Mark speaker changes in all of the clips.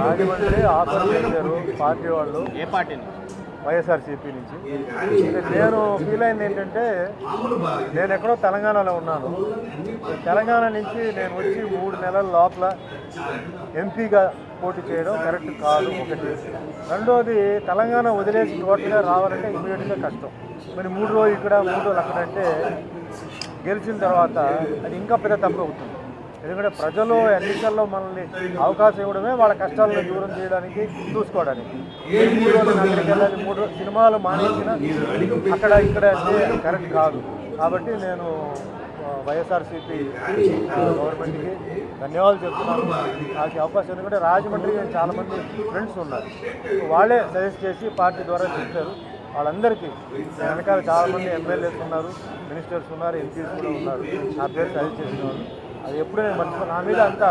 Speaker 1: Rajahmundry offer చేశారు party వాళ్ళు
Speaker 2: ఏ పార్టీని
Speaker 1: వైఎస్ఆర్సీపీ నుంచి. నేను ఫీల్ అయింది ఏంటంటే నేను ఎక్కడో తెలంగాణలో ఉన్నాను. తెలంగాణ నుంచి నేను వచ్చి మూడు నెలల లోపల ఎంపీగా పోటీ చేయడం కరెక్ట్ కాదు ఒకటి. రెండోది తెలంగాణ వదిలేసి టోటల్గా రావాలంటే ఇమీడియట్గా కష్టం. మరి మూడు రోజులు ఇక్కడ మూడు రోజులు అక్కడంటే గెలిచిన తర్వాత అది ఇంకా పెద్ద తప్పు అవుతుంది. ఎందుకంటే ప్రజలు ఎన్నికల్లో మనల్ని అవకాశం ఇవ్వడమే వాళ్ళ కష్టాలను దూరం చేయడానికి చూసుకోవడానికి. మూడు రోజులు అక్కడికి వెళ్ళాలి మూడు రోజులు సినిమాలు మానేసిన అక్కడ ఇక్కడ అంటే కరెక్ట్ కాదు. కాబట్టి నేను వైఎస్ఆర్సీపీ గవర్నమెంట్కి ధన్యవాదాలు చెప్తున్నాను. నాకు అవకాశం ఎందుకంటే రాజమండ్రికి చాలామంది ఫ్రెండ్స్ ఉన్నారు. వాళ్ళే సజెస్ట్ చేసి పార్టీ ద్వారా చెప్పారు. వాళ్ళందరికీ వెనకాల చాలామంది ఎమ్మెల్యేస్ ఉన్నారు మినిస్టర్స్ ఉన్నారు ఎంపీస్ కూడా ఉన్నారు. నా పేరు సజెస్ట్ చేసిన వాళ్ళు అది ఎప్పుడూ నేను నా మీద అంత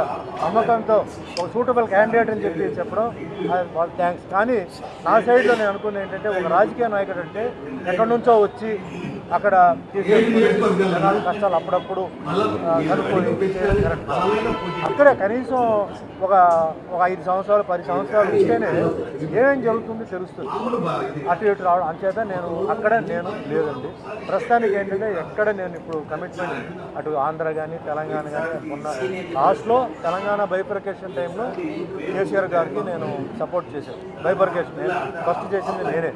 Speaker 1: నమ్మకంతో ఒక సూటబుల్ క్యాండిడేట్ అని చెప్పి చెప్పడం అది వాళ్ళ థ్యాంక్స్ కానీ నా సైడ్లో నేను అనుకున్నది ఏంటంటే ఒక రాజకీయ నాయకుడు అంటే ఎక్కడి నుంచో వచ్చి అక్కడ జనాలు కష్టాలు అప్పుడప్పుడు కనుక్కొని కరెక్ట్ అక్కడే కనీసం ఒక ఒక ఐదు సంవత్సరాలు పది సంవత్సరాలు ఇస్తేనే ఏమేం జరుగుతుందో తెలుస్తుంది. అటు ఇటు రావడం అంచేత నేను అక్కడ నేను లేదండి. ప్రస్తుతానికి ఏంటంటే ఎక్కడ నేను ఇప్పుడు కమిట్మెంట్ అటు ఆంధ్ర కానీ తెలంగాణ కానీ మొన్న లాస్ట్లో తెలంగాణ బైఫర్కేషన్ టైంలో కేసీఆర్ గారికి నేను సపోర్ట్ చేశాను. బైఫర్కేషన్ ఫస్ట్ చేసింది నేనే.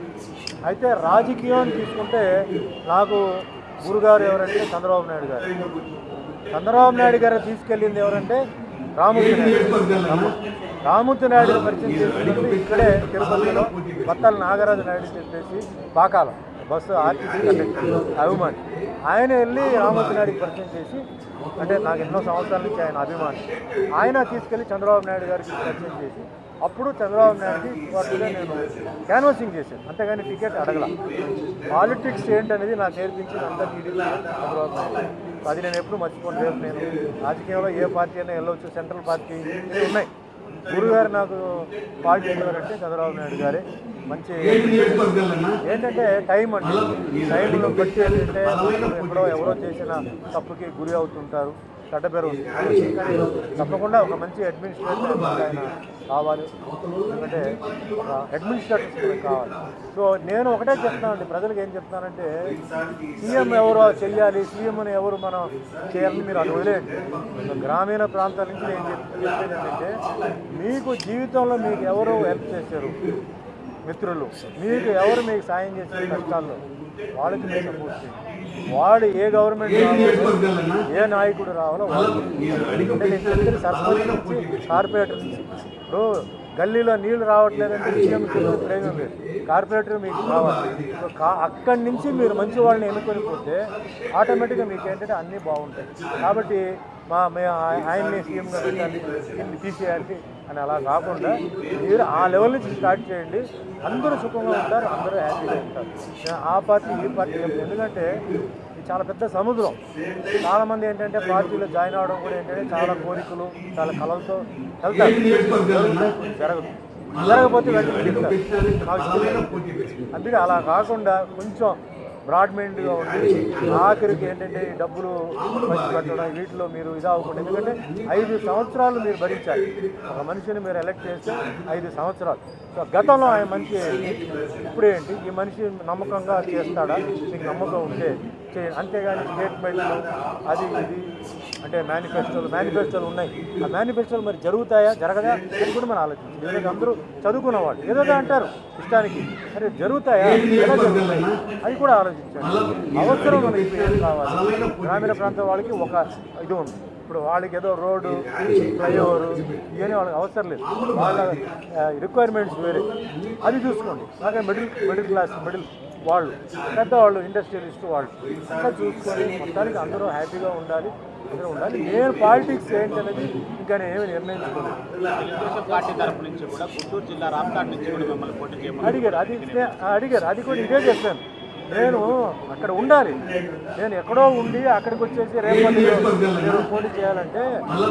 Speaker 1: అయితే రాజకీయం తీసుకుంటే నాకు గురుగారు ఎవరంటే చంద్రబాబు నాయుడు గారు. చంద్రబాబు నాయుడు గారు తీసుకెళ్ళింది ఎవరంటే రామూర్తి నాయుడు రామూర్తి నాయుడు పరిచయం చేసింది ఇక్కడే తిరుపతిలో బత్తాల నాగరాజు నాయుడు చెప్పేసి పాకాలం బస్సు ఆర్టీసీ కండక్టర్ అభిమాని. ఆయన వెళ్ళి రామూర్తి నాయుడికి పరిచయం చేసి అంటే నాకు ఎన్నో సంవత్సరాల నుంచి ఆయన అభిమాని. ఆయన తీసుకెళ్ళి చంద్రబాబు నాయుడు గారికి పరిచయం చేసి అప్పుడు చంద్రబాబు నాయుడు వాటిలో నేను క్యాన్వాసింగ్ చేశాను. అంతేగాని టికెట్ అడగల. పాలిటిక్స్ ఏంటనేది నాకు నేర్పించింది అంతా టీడీపీ చంద్రబాబు నాయుడు. అది నేను ఎప్పుడు మర్చిపోను. రేపు నేను రాజకీయంలో ఏ పార్టీ అయినా వెళ్ళవచ్చు. సెంట్రల్ పార్టీ ఇవి ఉన్నాయి. గురుగారు నాకు పార్టీ అంటే చంద్రబాబు నాయుడు గారే. మంచి ఏంటంటే టైం అండి. టైంలో బట్టి ఏంటంటే ఎప్పుడో ఎవరో చేసిన తప్పుకి గురి అవుతుంటారు. చెడ్డ పేరు కానీ తప్పకుండా ఒక మంచి అడ్మినిస్ట్రేటర్ ఆయన కావాలి. ఎందుకంటే ఒక అడ్మినిస్ట్రేటర్స్ కావాలి. సో నేను ఒకటే చెప్తానండి ప్రజలకు ఏం చెప్తానంటే సీఎం ఎవరు చెయ్యాలి సీఎంని ఎవరు మనం చేయాలని మీరు అది వదిలేయండి. గ్రామీణ ప్రాంతాల నుంచి నేను చెప్పేది ఏంటంటే మీకు జీవితంలో మీకు ఎవరు హెల్ప్ చేశారు? మిత్రులు మీకు ఎవరు మీకు సాయం చేసిన కష్టాల్లో? వాళ్ళకి మీరు సపోర్ట్ చేయండి. వాడు ఏ గవర్నమెంట్ రావాలో ఏ నాయకుడు రావాలో వాళ్ళు సర్పంచ్ నుంచి కార్పొరేటర్ నుంచి ఇప్పుడు గల్లీలో నీళ్ళు రావట్లేదంటే సీఎం ప్రయోజనం లేదు కార్పొరేటర్ మీకు కావాలి కా అక్కడి నుంచి మీరు మంచి వాళ్ళని ఎన్నుకొని పోతే ఆటోమేటిక్గా మీకు ఏంటంటే అన్నీ బాగుంటాయి. కాబట్టి మా మేము ఆయన్ని సీఎంగా పెట్టాలి దీన్ని తీసేయాలి అని అలా కాకుండా మీరు ఆ లెవెల్ నుంచి స్టార్ట్ చేయండి. అందరూ సుఖంగా ఉంటారు అందరూ హ్యాపీగా ఉంటారు. ఆ పార్టీ ఈ పార్టీ ఎందుకంటే చాలా పెద్ద సముద్రం. చాలామంది ఏంటంటే పార్టీలో జాయిన్ అవ్వడం కూడా ఏంటంటే చాలా కోరికలు చాలా కళలతో వెళ్తారు. జరగదు. జరగకపోతే అందుకే అలా కాకుండా కొంచెం బ్రాడ్మెంట్గా ఉండి ఆఖరికి ఏంటంటే డబ్బులు ఖర్చు పెట్టడం వీటిలో మీరు ఇది అవ్వకుండా ఎందుకంటే ఐదు సంవత్సరాలు మీరు భరించాలి. ఒక మనిషిని మీరు ఎలక్ట్ చేస్తే ఐదు సంవత్సరాలు. సో గతంలో ఆయన మంచి ఇప్పుడేంటి? ఇప్పుడు ఏంటి ఈ మనిషి నమ్మకంగా చేస్తాడా? మీకు నమ్మకం ఉంటే చేయండి అంతేగాని స్టేట్మెంట్లు అది ఇది అంటే మేనిఫెస్టోలు మేనిఫెస్టోలు ఉన్నాయి. ఆ మేనిఫెస్టోలు మరి జరుగుతాయా జరగదా అని కూడా మనం ఆలోచించాలి ఎందుకంటే అందరూ చదువుకున్న వాళ్ళు. ఏదో అంటారు ఇష్టానికి. మరి జరుగుతాయా ఎలా జరుగుతాయి అది కూడా ఆలోచించాలి అవసరం మనకి కావాలి? గ్రామీణ ప్రాంతం వాళ్ళకి ఒక ఇది ఉంది. ఇప్పుడు వాళ్ళకి ఏదో రోడ్డు ఫ్లైఓవర్ ఇవన్నీ వాళ్ళకి అవసరం లేదు. వాళ్ళ రిక్వైర్మెంట్స్ వేరే. అది చూసుకోండి. అలాగే మిడిల్ మిడిల్ క్లాస్ మిడిల్ వాళ్ళు పెద్దవాళ్ళు ఇండస్ట్రియలిస్ట్ వాళ్ళు. అట్లా చూసుకొని మొత్తానికి అందరూ హ్యాపీగా ఉండాలి అందరూ ఉండాలి. నేను పాలిటిక్స్ ఏంటనేది ఇంకా నేను ఏమి నిర్ణయించుకోలేదు.
Speaker 2: పార్టీ తరపు నుంచి కూడా గుంటూరు జిల్లా నుంచి కూడా మిమ్మల్ని పోటీ చేయమని
Speaker 1: అడిగారు. అది అడిగారు. అది కూడా ఇదే చెప్పాను. నేను అక్కడ ఉండాలి. నేను ఎక్కడో ఉండి అక్కడికి వచ్చేసి రేపు నేను పోటీ చేయాలంటే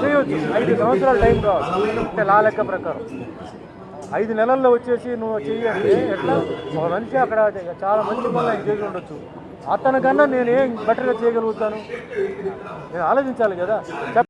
Speaker 1: చేయొచ్చు. ఐదు సంవత్సరాలు టైం కావాలి. అంటే లా లెక్క ప్రకారం. ఐదు నెలల్లో వచ్చేసి నువ్వు చెయ్యండి ఎట్లా? ఒక మనిషి అక్కడ చాలా మంచి పనులు ఆయన చేసి ఉండొచ్చు. అతనికన్నా నేను ఏం బెటర్గా చేయగలుగుతాను? నేను ఆలోచించాలి కదా.